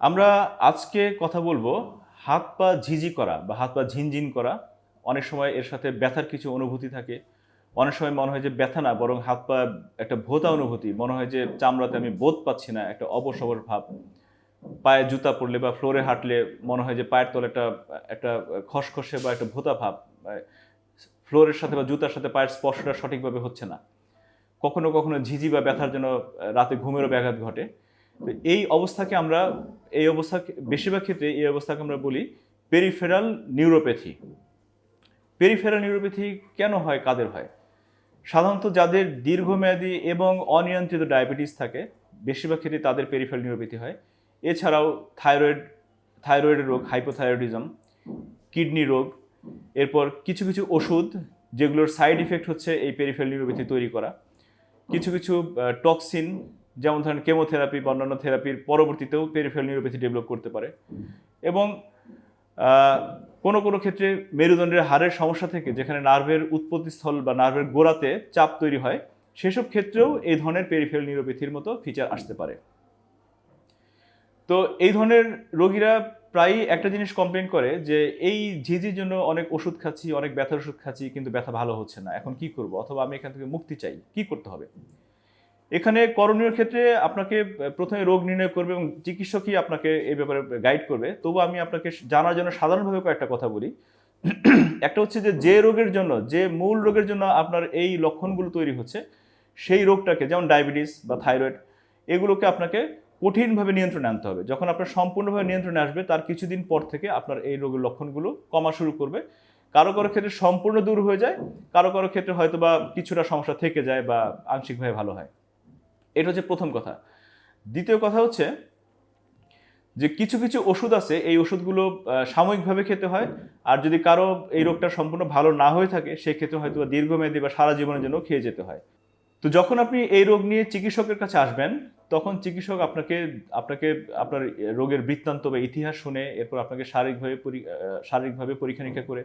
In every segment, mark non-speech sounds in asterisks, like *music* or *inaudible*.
আমরা আজকে কথা বলব হাত পা ঝিঝি করা বা হাত পা ঝিনঝিন করা। অনেক সময় এর সাথে ব্যথার কিছু অনুভূতি থাকে। অনেক সময় মনে হয় যে ব্যথা না, বরং হাত পা একটা ভোতা অনুভূতি। মনে হয় যে চামড়াতে আমি বোধ পাচ্ছি না, একটা অবশ ভাব। পায়ে জুতা পরলে বা ফ্লোরে হাঁটলে মনে হয় যে পায়ের তলে একটা একটা খসখসে বা একটা ভোতা ভাব। ফ্লোরের সাথে বা জুতার সাথে পায়ের স্পর্শটা সঠিকভাবে হচ্ছে না। কখনো কখনো ঝিঝি বা ব্যথার জন্য রাতে ঘুমেরও ব্যাঘাত ঘটে। তো এই অবস্থাকে আমরা এই অবস্থা বেশিরভাগ ক্ষেত্রে এই অবস্থাকে আমরা বলি পেরিফেরাল নিউরোপ্যাথি পেরিফেরাল নিউরোপ্যাথি কেন হয়, কাদের হয়? সাধারণত যাদের দীর্ঘমেয়াদী এবং অনিয়ন্ত্রিত ডায়াবেটিস থাকে, বেশিরভাগ ক্ষেত্রে তাদের পেরিফেরাল নিউরোপ্যাথি হয়। এছাড়াও থাইরয়েড থাইরয়েডের রোগ হাইপোথাইরয়েডিজম কিডনি রোগ, এরপর কিছু কিছু ওষুধ যেগুলোর সাইড ইফেক্ট হচ্ছে এই পেরিফেরাল নিউরোপ্যাথি তৈরি করা। কিছু কিছু টক্সিন যেমন ধরেন কেমোথেরাপি বা অন্যান্য থেরাপির পরবর্তীতেও পেরিফেরাল নিউরোপ্যাথি ডেভেলপ করতে পারে। এবং কোনো কোনো ক্ষেত্রে মেরুদণ্ডের হাড়ের সমস্যা থেকে যেখানে নার্ভের উৎপত্তিস্থল বা নার্ভের গোড়াতে চাপ তৈরি হয়, সেসব ক্ষেত্রেও এই ধরনের পেরিফেরাল নিউরোপ্যাথির মতো ফিচার আসতে পারে। তো এই ধরনের রোগীরা প্রায়ই একটা জিনিস কমপ্লেন করে যে, এই ঝিঝির জন্য অনেক ওষুধ খাচ্ছি, অনেক ব্যথার ওষুধ খাচ্ছি, কিন্তু ব্যথা ভালো হচ্ছে না। এখন কি করব? অথবা আমি এখান থেকে মুক্তি চাই। কি করতে হবে? এখানে করণীয় ক্ষেত্রে আপনাকে প্রথমে রোগ নির্ণয় করবে এবং চিকিৎসকই আপনাকে এই ব্যাপারে গাইড করবে। তবু আমি আপনাকে জানার জন্য সাধারণভাবে কয়েকটা কথা বলি। *clears throat* একটা হচ্ছে যে যে রোগের জন্য, যে মূল রোগের জন্য আপনার এই লক্ষণগুলো তৈরি হচ্ছে, সেই রোগটাকে যেমন ডায়াবেটিস বা থাইরয়েড, এগুলোকে আপনাকে কঠিনভাবে নিয়ন্ত্রণে আনতে হবে। যখন আপনার সম্পূর্ণভাবে নিয়ন্ত্রণে আসবে, তার কিছুদিন পর থেকে আপনার এই রোগের লক্ষণগুলো কমা শুরু করবে। কারও কারও ক্ষেত্রে সম্পূর্ণ দূর হয়ে যায়, কারও কারও ক্ষেত্রে হয়তো বা কিছুটা সমস্যা থেকে যায় বা আংশিকভাবে ভালো হয়। এটা হচ্ছে প্রথম কথা। দ্বিতীয় কথা হচ্ছে যে কিছু কিছু ওষুধ আছে, এই ওষুধগুলো সাময়িকভাবে খেতে হয়। আর যদি কারও এই রোগটা সম্পূর্ণ ভালো না হয়ে থাকে সেই ক্ষেত্রে হয়তো দীর্ঘমেয়াদী বা সারা জীবনের জন্য খেয়ে যেতে হয়। তো যখন আপনি এই রোগ নিয়ে চিকিৎসকের কাছে আসবেন, তখন চিকিৎসক আপনাকে আপনাকে, আপনার রোগের বৃত্তান্ত বা ইতিহাস শুনে, এরপর আপনাকে শারীরিকভাবে শারীরিকভাবে পরীক্ষা নিরীক্ষা করে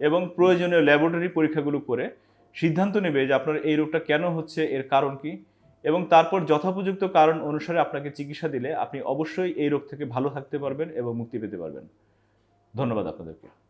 এবং প্রয়োজনীয় ল্যাবরেটরি পরীক্ষাগুলো করে সিদ্ধান্ত নেবে যে আপনার এই রোগটা কেন হচ্ছে, এর কারণ কি। এবং তারপর যথোপযুক্ত কারণ অনুসারে আপনাকে চিকিৎসা দিলে আপনি অবশ্যই এই রোগ থেকে ভালো থাকতে পারবেন এবং মুক্তি পেতে পারবেন। ধন্যবাদ আপনাদেরকে।